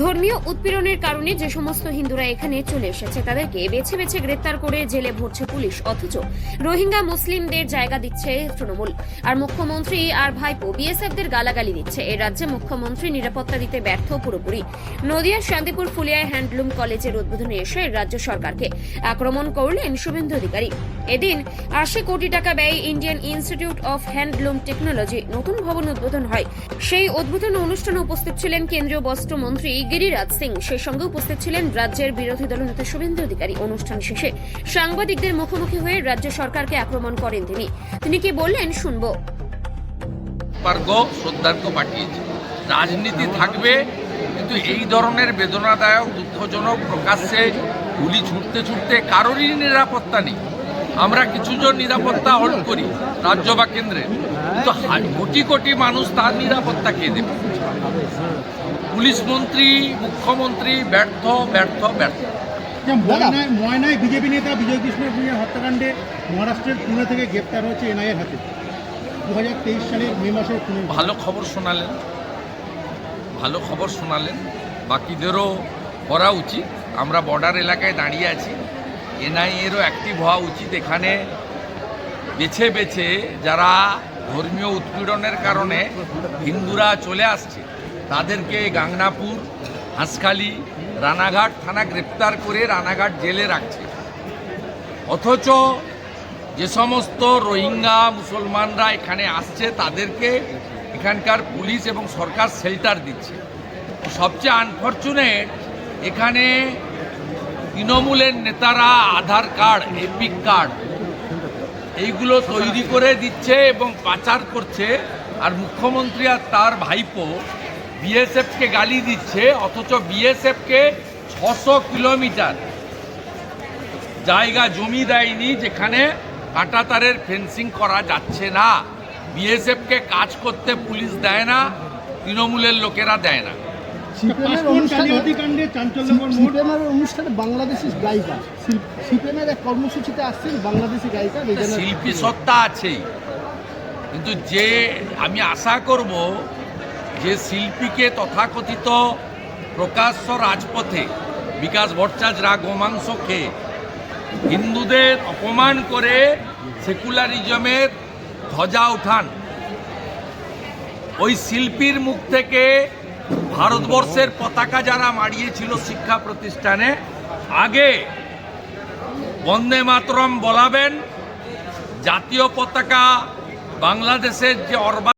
ধর্মীয় উৎপীড়নের কারণে যে সমস্ত হিন্দুরা এখানে চলে এসেছে, তাদেরকে বেছে বেছে গ্রেপ্তার করে জেলে ভরছে পুলিশ। অথচ রোহিঙ্গা মুসলিমদের জায়গা দিচ্ছে তৃণমূল। আর মুখ্যমন্ত্রী আর ভাইপো বিএসএফদের গালাগালি দিচ্ছে। এ রাজ্যে মুখ্যমন্ত্রী নিরাপত্তা দিতে ব্যর্থ পুরোপুরি। নদিয়ার শান্তিপুর, ফুলিয়ায় হ্যান্ডলুম কলেজের উদ্বোধনে এসে রাজ্য সরকারকে আক্রমণ করলেন শুভেন্দু অধিকারী। এদিন আশি কোটি টাকা ব্যয়ে Indian Institute of Handloom Technology নতুন ভবন উদ্বোধন হয়। সেই উদ্বোধন অনুষ্ঠানে উপস্থিত ছিলেন কেন্দ্রীয় বস্ত্রমন্ত্রী গিরিরাজ সিং সেই সঙ্গে উপস্থিত ছিলেন রাজ্যের বিরোধী দল দলনেতা শুভেন্দু অধিকারী। অনুষ্ঠান শেষে সাংবাদিকদের মুখোমুখি হয়ে রাজ্য সরকারকে আক্রমণ করেন তিনি। তিনি কি বললেন, শুনব। রাজনীতি থাকবে, কিন্তু এই ধরনের বেদনাদায়ক, দুঃখজনক প্রকাশ্যে গুলি ছুটতে ছুটতে কারোরই নিরাপত্তা নেই। আমরা কিছুজন নিরাপত্তা হোল্ড করি রাজ্য বা কেন্দ্রে কিন্তু কোটি কোটি মানুষ তার নিরাপত্তা কে দেবে। পুলিশ মন্ত্রী মুখ্যমন্ত্রী ব্যর্থ ব্যর্থ ব্যর্থ। ময়নায় বিজেপি নেতা বিজয় কৃষ্ণ হত্যাকাণ্ডে মহারাষ্ট্রের পুনে থেকে গ্রেপ্তার হয়েছে এনআইএর হাতে। দু হাজার তেইশ সালের মে মাসের ভালো খবর শোনালেন। ভালো খবর শোনালেন। বাকিদেরও করা উচিত। আমরা বর্ডার এলাকায় দাঁড়িয়ে আছি। এনআইএরও অ্যাক্টিভ হওয়া উচিত এখানে। বেছে বেছে যারা ধর্মীয় উৎপীড়নের কারণে হিন্দুরা চলে আসছে, তাদেরকে গাংনাপুর, হাঁসখালি, রানাঘাট থানা গ্রেপ্তার করে রানাঘাট জেলে রাখছে। অথচ যে সমস্ত রোহিঙ্গা মুসলমানরা এখানে আসছে, তাদেরকে এখানকার পুলিশ এবং সরকার শেল্টার দিচ্ছে। সবচেয়ে আনফর্চুনেট এখানে তৃণমূলের নেতারা আধার কার্ড, এপিক কার্ড, এইগুলো তৈরি করে দিচ্ছে এবং পাচার করছে। আর মুখ্যমন্ত্রী আর তার ভাইপো বিএসএফকে গালি দিচ্ছে, অথচ বিএসএফকে ছশো কিলোমিটার জায়গা জমি দেয়নি যেখানে কাঁটাতারের ফেন্সিং করা যাচ্ছে না। বিএসএফকে কাজ করতে পুলিশ দেয় না, তৃণমূলের লোকেরা দেয় না। সিপিএমের অনুষ্ঠানে জালিয়াতি কাণ্ডে চাঞ্চল্যকর মোড় সিপিএমের অনুষ্ঠানে বাংলাদেশি গায়িকা। সিপিএমের এক কর্মসূচিতে আসছেন বাংলাদেশি গায়িকা শিল্পী সত্তা আছেই। কিন্তু যে আমি আশা করব যে শিল্পীকে তথাকথিত প্রকাশ্য রাজপথে বিকাশ ভট্টাচার্যরা গোমাংস খেয়ে হিন্দুদের অপমান করে সেকুলারিজমের ধ্বজা উঠান ওই শিল্পীর মুখ থেকে ভারতবর্ষের পতাকা যারা মারিয়েছিল শিক্ষা প্রতিষ্ঠানে, আগে বন্দে মাতরম বলাবেন। জাতীয় পতাকা বাংলাদেশের যে অর্বা